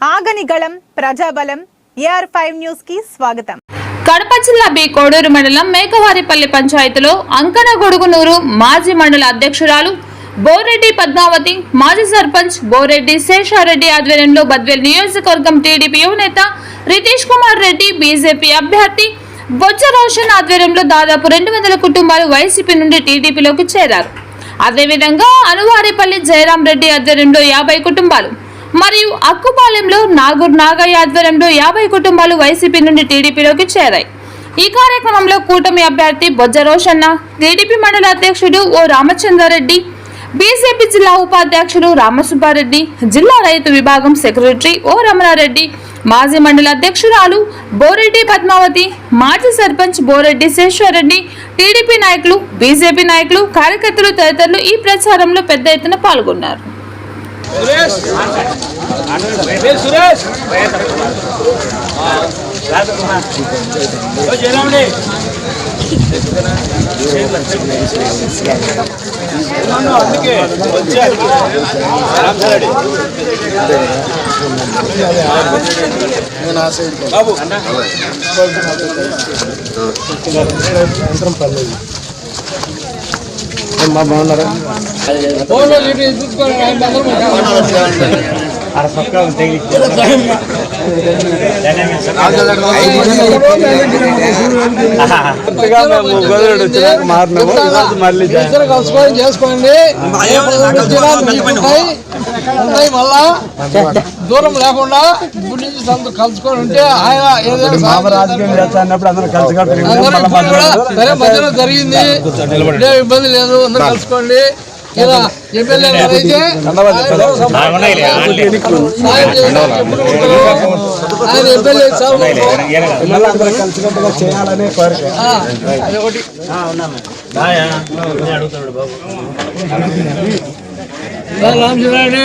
ఆగని గళం ప్రజాబలం AR five న్యూస్కి స్వాగతం. కడప జిల్లా బి కోడూరు మండలం మేకవారిపల్లి పంచాయతీలో అంకన గొడుగునూరు మాజీ మండల అధ్యక్షురాలు బోరెడ్డి పద్మావతి మాజీ సర్పంచ్ బోరెడ్డి శేషారెడ్డి ఆధ్వర్యంలో బద్వేల్ నియోజకవర్గం టీడీపీ యువనేత రితీష్ కుమార్ రెడ్డి బీజేపీ అభ్యర్థి బొజ్జ రోషన్ ఆధ్వర్యంలో దాదాపు రెండు వందల కుటుంబాలు వైసీపీ నుండి టీడీపీలోకి చేరారు. అదేవిధంగా అనువారిపల్లి జయరాం రెడ్డి ఆధ్వర్యంలో యాభై కుటుంబాలు మరియు అక్కుపాలెంలో నాగూర్ నాగయ్య ఆధ్వర్యంలో యాభై కుటుంబాలు వైసీపీ నుండి టీడీపీలోకి చేరాయి. ఈ కార్యక్రమంలో కూటమి అభ్యర్థి బొజ్జ రోషన్న టీడీపీ మండల అధ్యక్షుడు ఓ రామచంద్రారెడ్డి బీజేపీ జిల్లా ఉపాధ్యక్షుడు రామసుబ్బారెడ్డి జిల్లా రైతు విభాగం సెక్రటరీ ఓ రమణారెడ్డి మాజీ మండల అధ్యక్షురాలు బోరెడ్డి పద్మావతి మాజీ సర్పంచ్ బోరెడ్డి శేశ్వరరెడ్డి టీడీపీ నాయకులు బీజేపీ నాయకులు కార్యకర్తలు తదితరులు ఈ ప్రచారంలో పెద్ద ఎత్తున పాల్గొన్నారు. సురేష్! అందుకే రామచారెడ్డి బాబు. కొత్తగా మేము గోదావరి కలుసుకొని చేసుకోండి ఉంటాయి మళ్ళా దూరం లేకుండా ఇప్పుడు నుంచి సంత కలుసుకొని ఉంటే ఆయన ఏదైనా అందరూ అందరూ సరే మధ్యలో జరిగింది. ఏ ఇబ్బంది లేదు అందరూ కలుసుకోండి. కలిసికట్టుగా చేయాలనే కోరిక ఆ, అది ఒకటి రా, రామచంద్రారెడ్డి.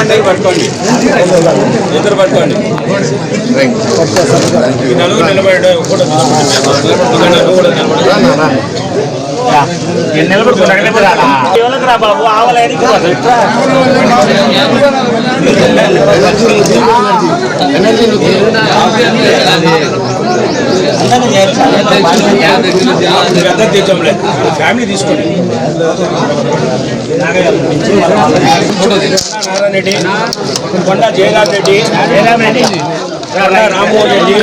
తమ్ముడే పట్టుకోండి ఇద్దరు పట్టుకోండి నలుగురు నిలబడి కూడా నలుగురు కూడా నిలబడి బాబు ఆవల ఫ్యామిలీ తీసుకోండి నారాయణ రెడ్డి కొండ జయరామ్ రెడ్డి జయరామ్ రెడ్డి కొండ రామ్మోహన్ రెడ్డి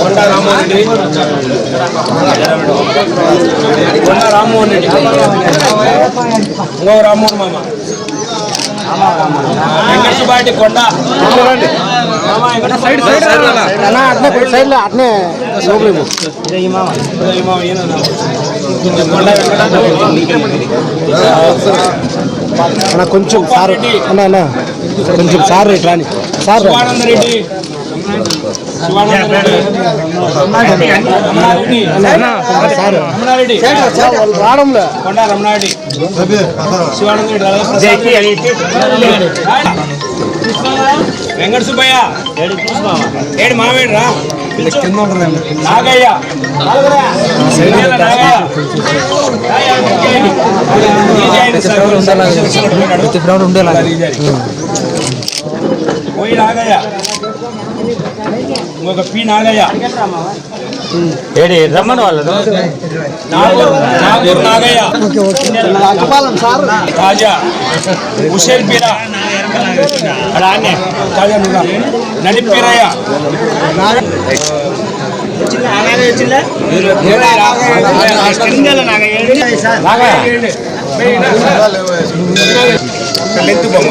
కొండ రామ్మోహన్ రెడ్డి కొండ రామ్మోహన్ రెడ్డి ఇంకో రామ్మోహన్ మామ కొండ. అట్నే కొంచెం కొండ కొంచెం సార్ అన్న అన్న కొంచెం సార్ రేట్ రాని. సార్ రెడ్డి రావడంలే. కొండ రమణారెడ్డి. వెంకట సుబ్బయ్య ఏడు మావేడు రా నాగయ్య సంజయ్ నాగయ్య తీసేయండి సార్. ప్రతి గ్రౌండ్ ఉండేలా పోయి నాగయ్య ఇంకొక పి నాగయ్య ఏడి రమ్మని వాళ్ళు నాగూర్ నాగూర్ నాగయ్య రాజా హుషేన్ పీరా తాజా నువ్వు రా. నడిపిరయ్య లెత్తు బొమ్మ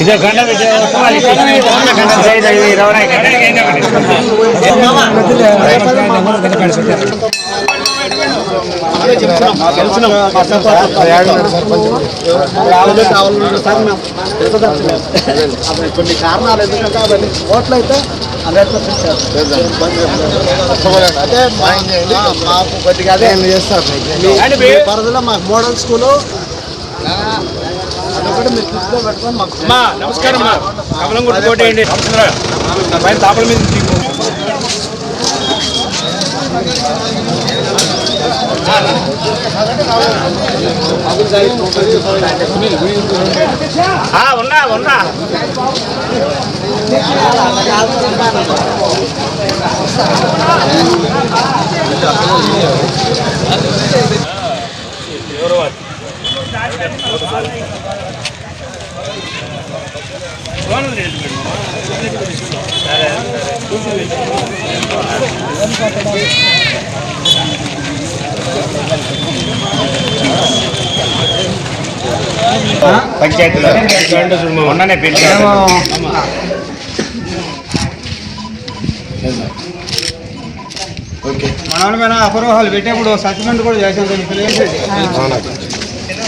ఇదే గంట పెట్టి గంట చేయి రవణ కొన్ని కారణాలు ఎందుకంటే అవన్నీ ఓట్లు అయితే హండ్రెడ్ మాకు కొద్దిగా అదే చేస్తారు? పరిధిలో మాకు మోడల్ స్కూలు. అదొకటి మీరు దృష్టిలో పెట్టుకొని మాకు అమ్మా నమస్కారం అమ్మా. కమలం గుడి కోటేయండి పైన తాపల మీద ఉన్నా ఉన్నా ఉన్నా. పంచాయతీలో మొన్ననే పిలిచారు మన మీద అపరోహాలు పెట్టేప్పుడు సస్పెండ్ కూడా చేసాం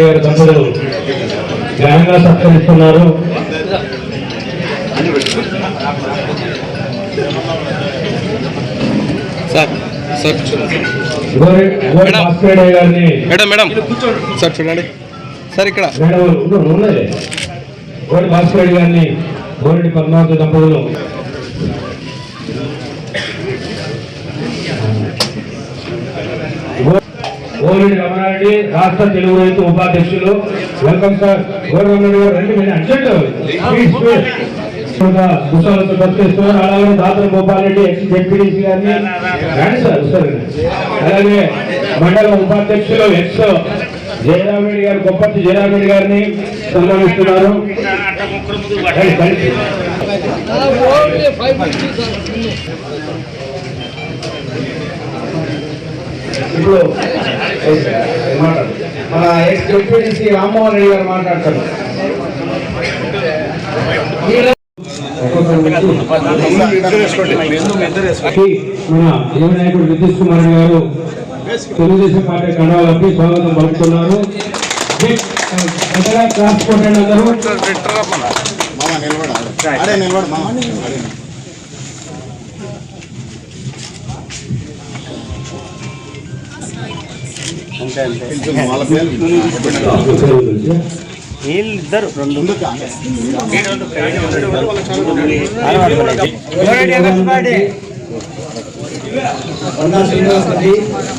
గారి దంపతులు ఘనంగా సత్కరిస్తున్నారు. మేడం. మేడం సార్ చూడండి. సార్ ఇక్కడ. భాస్కర్ గారిని గోరెడ్డి పద్మావతి దంపతులు. గోరెడ్డి రమణారెడ్డి రాష్ట్ర తెలుగు రైతు ఉపాధ్యక్షులు. వెల్కమ్ సార్ గోరెడ్డి గారు రండి మీరు అర్జెంట్. Please, please. అలాగే దాతర గోపాలరెడ్డి ఎక్స్ జెడ్పీడీసీ గారిని. రండి సార్ సార్ అలాగే మండల ఉపాధ్యక్షులు ఎక్స్ జయరామ్ రెడ్డి గారు గొప్పటి జయరామ్ రెడ్డి గారిని సన్మానిస్తున్నారు. ఇప్పుడు మాట్లాడు. మన ఎక్స్ డిప్యూటీసీ రామ్మోహన్ రెడ్డి గారు మాట్లాడతారు మన యువ నాయకుడు నితీష్ కుమార్ గారు తెలుగుదేశం పార్టీ కండవాలకి స్వాగతం పలుకుతున్నారు ట్రాన్స్పోర్ట్ అందరూ నిలబడాలి వీళ్ళిద్దరు రెండు.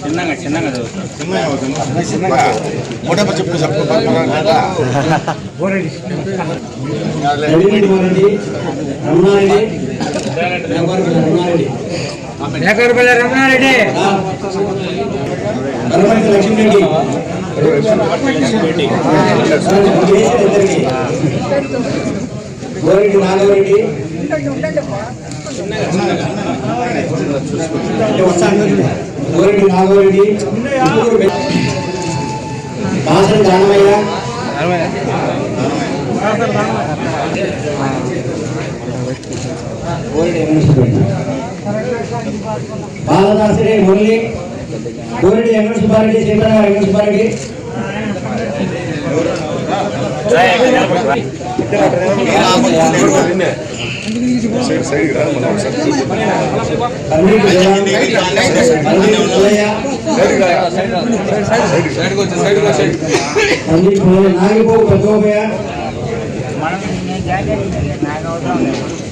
చిన్నగా చిన్నగా చదువుతా మూడవ చెప్పు చెప్పు రవీంద్ర కుమార్ రెడ్డి రమణారెడ్డి. రమణారెడ్డి. మేకవరపల్లి రమణారెడ్డి కరుమతి లక్ష్మీరెడ్డి గోరెడ్డి నాగరెడ్డి గోరెడ్డి నాగరెడ్డి బాసన్ జానమయ్య బాలదాసరి మురళి. గోరెడ్డి వెంకట సుబ్బారెడ్డి సీతారామ వెంకట సుబ్బారెడ్డి కర్నూలు జిల్లా కర్నూలు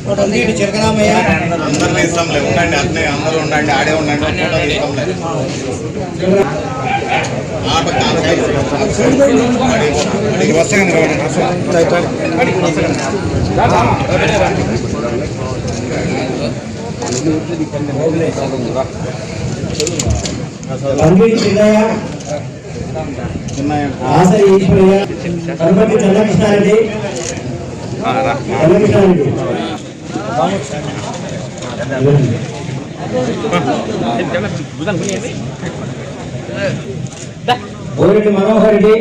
చిరకరామయ్య అందరినీ ఇస్తాంలే ఉండండి అట్నే అందరూ ఉండండి ఆడే ఉండండి కర్నూలు చిన్నయ్య ఆసరి ఈశ్వరయ్య. కరుపతి చంద్రకృష్ణారెడ్డి. చంద్రకృష్ణారెడ్డి. గోరెడ్డి మనోహర్ రెడ్డి.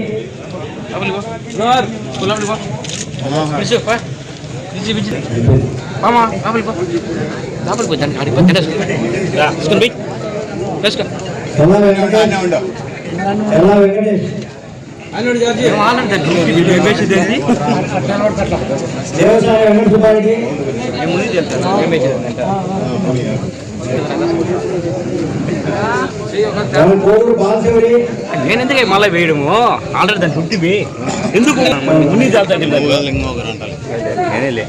వెంకటేష్. నేనెందుకే మళ్ళీ వేయడము? ఆల్రెడీ దాన్ని చుట్టివి ఎందుకు? ముని అంటారు. నేనేలే.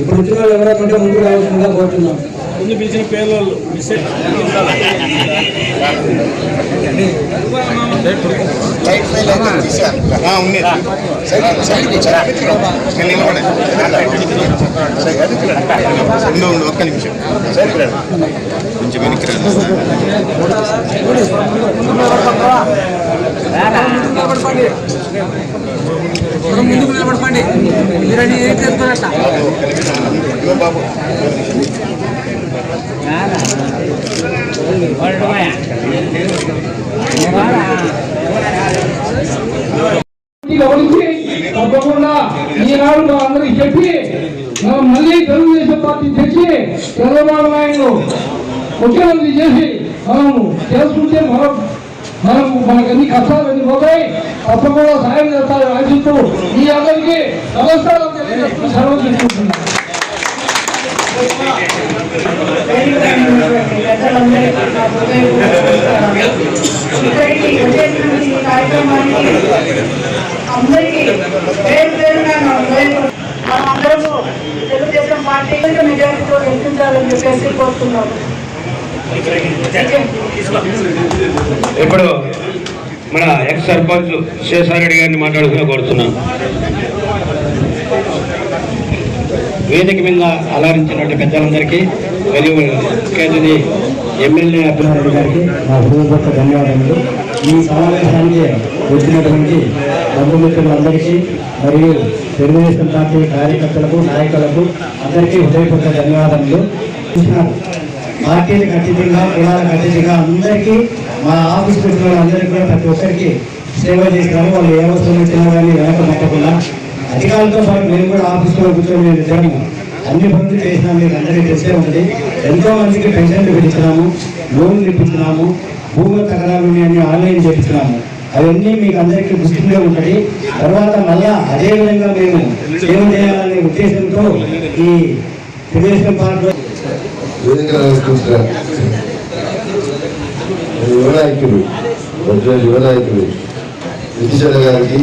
ఇప్పుడు వచ్చిన వాళ్ళు ఎవరైనా ముందు రావాల్సిందిగా కోరుతున్నాం. ముందు పిలిచిన పేర్లు. సైడ్ ఉండు, ఉండు, ఒక్క నిమిషం. కొంచెం వెనక్కి రండి. ముందుకు నిలబడపండి మీరని ఏం చేస్తున్నట్ట బాబు. తప్పకుండా ఈనాడు మా అందరికి చెప్పి మళ్ళీ తెలుగుదేశం పార్టీ తెచ్చి చంద్రబాబు నాయుడు ముఖ్యమంత్రి చేసి మనం చేసుకుంటే మనం మనకు మనకు అన్ని కష్టాలు అన్ని పోతాయి తప్పకుండా సాయం చేస్తారని ఆశిస్తూ ఈ అందరికీ నమస్కారం తెలియజేస్తూ సెలవు తీసుకుంటున్నాను. అందరికీ పేరు పేరున నా హృదయం- మనందరము తెలుగుదేశం పార్టీ మెజారిటీతో గెలిపించాలని చెప్పేసి కోరుతున్నాము ఇప్పుడు మన ఎక్స్ సర్పంచ్ శేషారెడ్డి గారిని మాట్లాడుకునే కోరుతున్నాను. వేదిక మీద అలరించినటువంటి పెద్దలందరికీ మరియు ముఖ్య ఎమ్మెల్యే అభిమానులు గారికి నా హృదయపూర్వక ధన్యవాదములు. ఈ సమావేశానికి వచ్చినటువంటి బంధుమిత్రులందరికీ మరియు తెలుగుదేశం పార్టీ కార్యకర్తలకు నాయకులకు అందరికీ హృదయపూర్వక ధన్యవాదములు. పార్టీలకు అతిథిగా కులాలకు అతిథిగా అందరికీ మా ఆఫీస్ పెట్టిన అందరికీ కూడా ప్రతి ఒక్కరికి సేవ చేసినారు. వాళ్ళు ఏ వస్తువులు ఇచ్చినా కానీ వెనక పెట్టకుండా అధికారులతో పాటు మేము కూడా ఆఫీస్లో కూర్చొని మేము ఇద్దరము అన్ని పనులు చేసినా మీకు అందరికీ తెలిసే ఉంది ఎంతో మందికి పెన్షన్లు పెంచుతున్నాము లోన్లు ఇప్పిస్తున్నాము భూముల తగరాలు అన్ని ఆన్లైన్ చేపిస్తున్నాము అవన్నీ మీకు అందరికీ గుర్తుండే ఉంటుంది. తర్వాత మళ్ళా అదే విధంగా మేము సేవ చేయాలనే ఉద్దేశంతో ఈ తెలుగుదేశం పార్టీలో వేదిక యువనాయకులు వజ్ర యువనాయకులు నితీశ్వర గారికి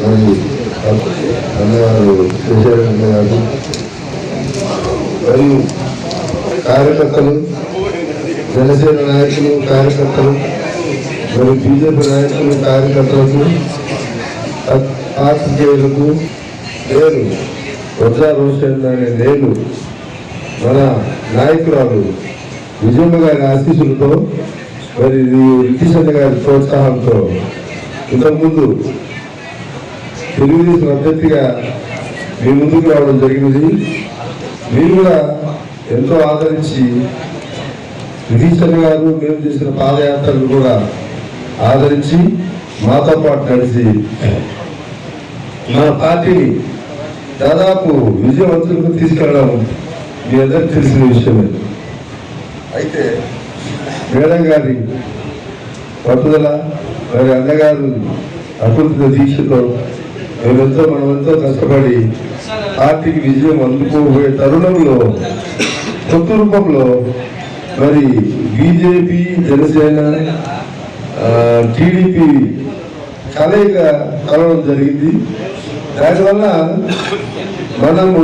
మరి అన్నగారు శేషారెడ్డి గారికి మరియు కార్యకర్తలు జనసేన నాయకులు కార్యకర్తలు మరి బీజేపీ నాయకులు కార్యకర్తలకు పాత్రికేయులకు నేను వజ్రా రోషన్ అనే నేను మన నాయకురాలు విజయమ్మ గారి ఆశీస్సులతో మరి రిటిషన్ గారి ప్రోత్సాహంతో ఇంతకుముందు తెలుగుదేశం అభ్యర్థిగా మీ ముందుకు రావడం జరిగినది. మీరు కూడా ఎంతో ఆదరించి విభీషణ్ గారు మేము చేసిన పాదయాత్రలు కూడా ఆదరించి మాతో పాటు నడిచి మన పార్టీని దాదాపు విజయవంతులకు తీసుకెళ్ళడం మీ అందరికి తెలిసిన విషయమే. అయితే మేడం గారి పట్టుదల మరి అన్నగారు అభివృద్ధి దీక్షతో మేమెంతో మనమెంతో కష్టపడి పార్టీకి విజయం అందుకోబోయే తరుణంలో కొత్త రూపంలో మరి బీజేపీ జనసేన టీడీపీ కలయిక కలవడం జరిగింది. దానివల్ల మనము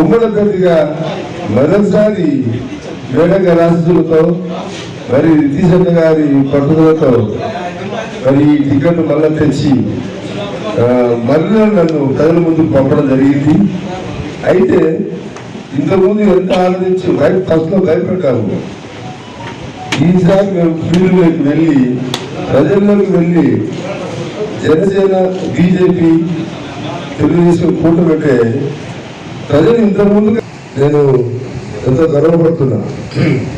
ఉమ్మడి అభ్యర్థిగా మొదటిసారి మేడం గారి మరి నితీశ్ గారి పట్టుదలతో మరి ఈ టికెట్ మళ్ళా తెచ్చి మళ్ళీ నన్ను ప్రజల ముందుకు పంపడం జరిగింది. అయితే ఇంతకుముందు ఎంత ఆలోచించి భయ ఫస్ట్లో భయపెట్టాము ఈసారి మేము ఫీల్డ్లోకి వెళ్ళి ప్రజల్లోకి వెళ్ళి జనసేన బీజేపీ తెలుగుదేశం కూటమిటే ప్రజలు ఇంతకుముందు నేను ఎంతో గర్వపడుతున్నా.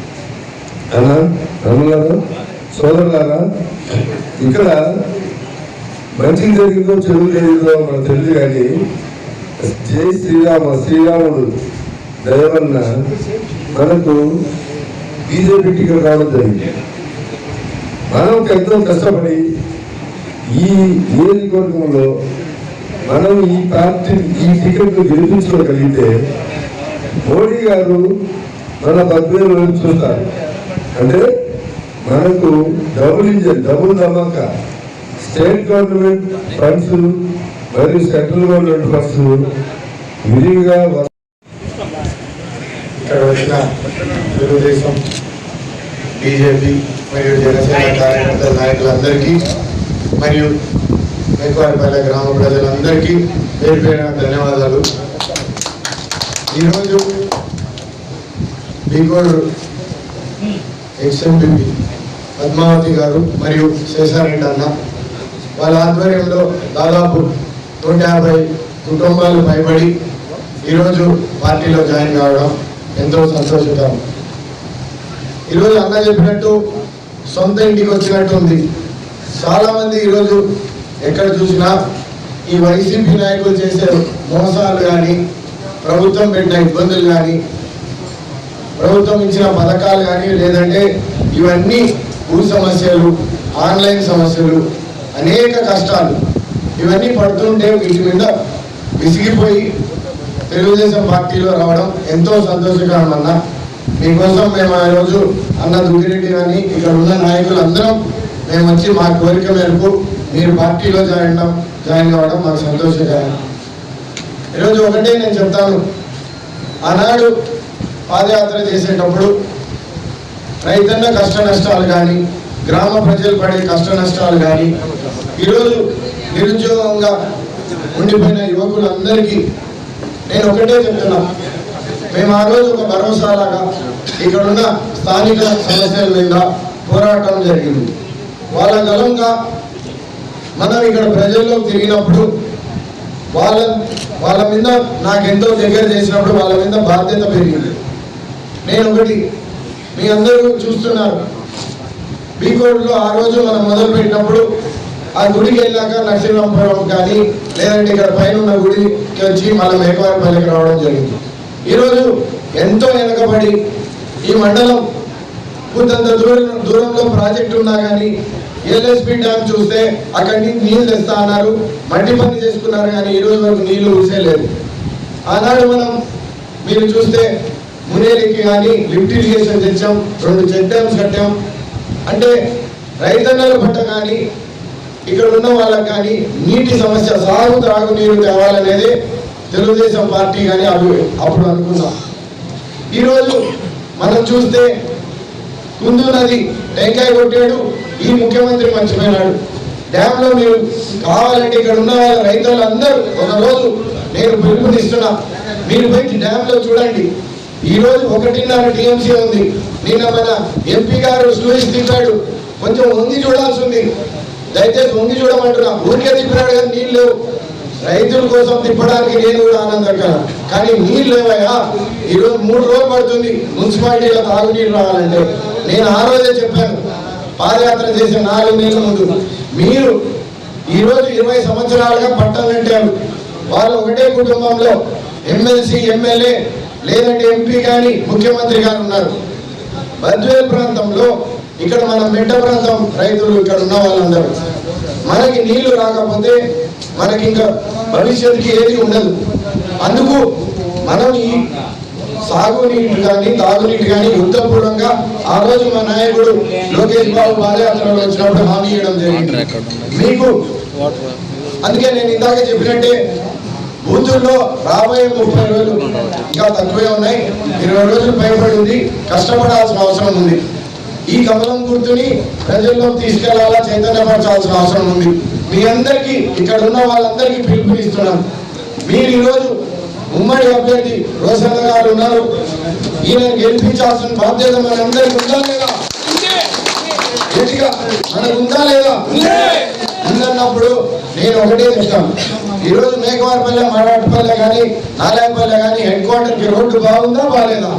అన్నా రమలారా సోదరులారా ఇక్కడ మంచి జరిగిందో చెడు జరిగిందో మనకు తెలియదు కానీ జై శ్రీరామ శ్రీరాముడు దయవన్న మనకు బీజేపీ టికెట్ రావడం జరిగింది. మనం ఎంతో కష్టపడి ఈ నియోజకవర్గంలో మనం ఈ పార్టీ ఈ టికెట్ గెలిపించుకోగలిగితే మోడీ గారు మన పద్మేలు చూస్తారు అంటే మనకు double engine double dhamaka. State government funds మరియు సెంట్రల్ గవర్నమెంట్ ఫండ్స్ విరివిగా ఇక్కడ వచ్చిన తెలుగుదేశం బీజేపీ మరియు జనసేన కార్యకర్తల నాయకులందరికీ మరియు మేకవారిపల్లె గ్రామ ప్రజలందరికీ పేరు పేరున ధన్యవాదాలు. ఈరోజు బీకోడ్ ఎక్స్ఎంపీపీ పద్మావతి గారు మరియు శేషారెడ్డి అన్న. వాళ్ళ ఆధ్వర్యంలో దాదాపు నూట యాభై కుటుంబాలు భయపడి ఈరోజు పార్టీలో జాయిన్ కావడం ఎంతో సంతోషిద్దాం ఈరోజు అన్న చెప్పినట్టు సొంత ఇంటికి వచ్చినట్టు ఉంది. చాలామంది ఈరోజు ఎక్కడ చూసినా ఈ వైసీపీ నాయకులు చేసే మోసాలు కానీ ప్రభుత్వం పెట్టిన ఇబ్బందులు కానీ ప్రభుత్వం ఇచ్చిన పథకాలు కానీ లేదంటే ఇవన్నీ భూ సమస్యలు ఆన్లైన్ సమస్యలు అనేక కష్టాలు ఇవన్నీ పడుతుంటే వీటి మీద విసిగిపోయి తెలుగుదేశం పార్టీలో రావడం ఎంతో సంతోషకరమన్నా. మీకోసం మేము ఆ రోజు అన్న దుగ్గిరెడ్డి కానీ ఇక్కడ ఉన్న నాయకులు అందరం మేము వచ్చి మా కోరిక మేరకు మీరు పార్టీలో జాయిన్ జాయిన్ కావడం మాకు సంతోషకరం. ఈరోజు ఒకటే నేను చెప్తాను. ఆనాడు పాదయాత్ర చేసేటప్పుడు రైతన్న కష్ట నష్టాలు కానీ గ్రామ ప్రజలు పడే కష్ట నష్టాలు కానీ ఈరోజు నిరుద్యోగంగా ఉండిపోయిన యువకులందరికీ నేను ఒకటే చెప్తున్నా. మేము ఆ రోజు ఒక భరోసా లాగా ఇక్కడున్న స్థానిక సమస్యల మీద పోరాటం జరిగింది. వాళ్ళ గలంగా మనం ఇక్కడ ప్రజల్లో తిరిగినప్పుడు వాళ్ళ వాళ్ళ మీద నాకెంతో దగ్గర చేసినప్పుడు వాళ్ళ మీద బాధ్యత పెరిగింది. నేను ఒకటి మీ అందరూ చూస్తున్నారు. బీకోడ్లో ఆ రోజు మనం మొదలు పెట్టినప్పుడు ఆ గుడికి వెళ్ళాక నరసింహపురం కానీ లేదంటే ఇక్కడ పైన ఉన్న గుడికి వచ్చి మళ్ళీ మేకవారిపల్లికి రావడం జరిగింది. ఈరోజు ఎంతో వెనకబడి ఈ మండలం కొంతంత దూరం దూరంలో ప్రాజెక్ట్ ఉన్నా కానీ ఎల్ఎస్పి డ్యామ్ చూస్తే అక్కడి నుంచి నీళ్ళు తెస్తా అన్నారు మట్టి పని చేసుకున్నారు కానీ ఈ రోజు వరకు నీళ్ళు ఊసేలేదు ఆనాడు మనం మీరు చూస్తే మునేరికి కానీ లిఫ్ట్ ఇరిగేషన్ తెచ్చాం రెండు చెక్ డ్యామ్స్ కట్టాం. అంటే రైతన్నల పట్ల కానీ ఇక్కడ ఉన్న వాళ్ళకి కానీ నీటి సమస్య సాగు త్రాగునీరు తేవాలనేది తెలుగుదేశం పార్టీ కానీ అవి అప్పుడు అనుకున్నాం. ఈరోజు మనం చూస్తే కుందు నది టెంకాయ కొట్టాడు ఈ ముఖ్యమంత్రి మర్చిపోయినాడు. డ్యాంలో మీరు కావాలంటే ఇక్కడ ఉన్న వాళ్ళ రైతులందరూ ఒక రోజు నేను పిలుపునిస్తున్నా మీరు పోయి డ్యాంలో చూడండి. ఈ రోజు ఒకటిన్నర టీఎంసీ ఉంది. నిన్న మన ఎంపీ గారు స్లూయిస్ తిప్పాడు. కొంచెం వంగి చూడాల్సి ఉంది దయచేసి వంగి చూడమంటున్నా. ఊరికే తిప్పినాడు కానీ నీళ్ళు లేవు. రైతుల కోసం తిప్పడానికి నేను కూడా ఆనందకరం కానీ నీళ్ళు లేవయ్యా. ఈరోజు మూడు రోజులు పడుతుంది. మున్సిపాలిటీలో తాగునీళ్ళు రావాలంటే. నేను ఆ రోజే చెప్పాను. పాదయాత్ర చేసే నాలుగు నెలల ముందు. మీరు ఈరోజు ఇరవై సంవత్సరాలుగా పట్టాలంటారు వాళ్ళు ఒకటే కుటుంబంలో. ఎమ్మెల్సీ ఎమ్మెల్యే లేదంటే ఎంపీ కానీ ముఖ్యమంత్రి గారు ఉన్నారు. బద్వేల్ ప్రాంతంలో ఇక్కడ మన మెట్ట ప్రాంతం రైతులు ఇక్కడ ఉన్న వాళ్ళందరూ. మనకి నీళ్ళు రాకపోతే మనకి ఇంకా భవిష్యత్తుకి ఏది ఉండదు. అందుకు మనం ఈ సాగునీటి కానీ తాగునీటి కానీ యుద్ధపూర్వంగా ఆ రోజు మా నాయకుడు లోకేష్ బాబు పాదయాత్రలో వచ్చినప్పుడు హామీ ఇవ్వడం జరిగింది. మీకు అందుకే నేను ఇందాక చెప్పినట్టే బూతుల్లో రాబోయే ముప్పై రోజులు ఇంకా తక్కువే ఉన్నాయి. ఇరవై రోజులు ఉంది కష్టపడాల్సిన అవసరం ఉంది. ఈ కమలం గుర్తుని ప్రజల్లో తీసుకెళ్ళాలా చైతన్యపరచాల్సిన అవసరం ఉంది. మీ అందరికీ ఇక్కడ ఉన్న వాళ్ళందరికీ పిలుపునిస్తున్నాను. మీరు ఈరోజు ఉమ్మడి అభ్యర్థి రోసన్న గారు ఉన్నారు. ఈయన గెలిపించాల్సిన బాధ్యత మనందరికీ ఉందా లేదా? గట్టిగా మనకు ఉందా లేదా? ఉందన్నప్పుడు నేను ఒకటే చెప్తాను. ఈరోజు మేకవారిపల్లె మరాఠపల్లె కానీ నారాయణపల్లె కానీ హెడ్ క్వార్టర్కి రోడ్డు బాగుందా బాగాలేదా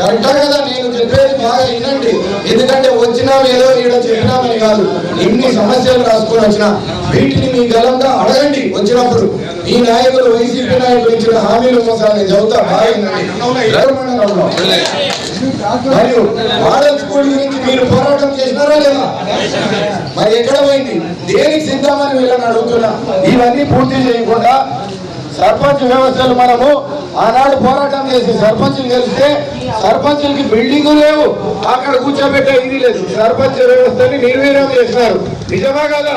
కరెక్టా కదా నేను చెప్పేది బాగా వినండి. ఎందుకంటే వచ్చినా ఏదో ఈడ చెప్పినామని కాదు. ఇన్ని సమస్యలు రాసుకొని వచ్చిన వీటిని మీ గలంగా అడగండి వచ్చినప్పుడు. ఈ నాయకులు వైసీపీ నాయకులు ఇచ్చిన హామీలు మోసాన్ని చెబుతా మరియు మోడల్ స్కూల్ గురించి మీరు పోరాటం చేసినారా లేదా? మరి ఎక్కడ పోయింది? దేనికి సిద్ధమని వీళ్ళని అడుగుతున్నా. ఇవన్నీ పూర్తి చేయకుండా సర్పంచ్ వ్యవస్థలు మనము ఆనాడు పోరాటం చేసి సర్పంచులు గెలిస్తే సర్పంచులకి బిల్డింగ్ లేవు. అక్కడ కూర్చోబెట్టే ఇది లేదు. సర్పంచ్ వ్యవస్థని నిర్వీర్యం చేసినారు. నిజమా కదా?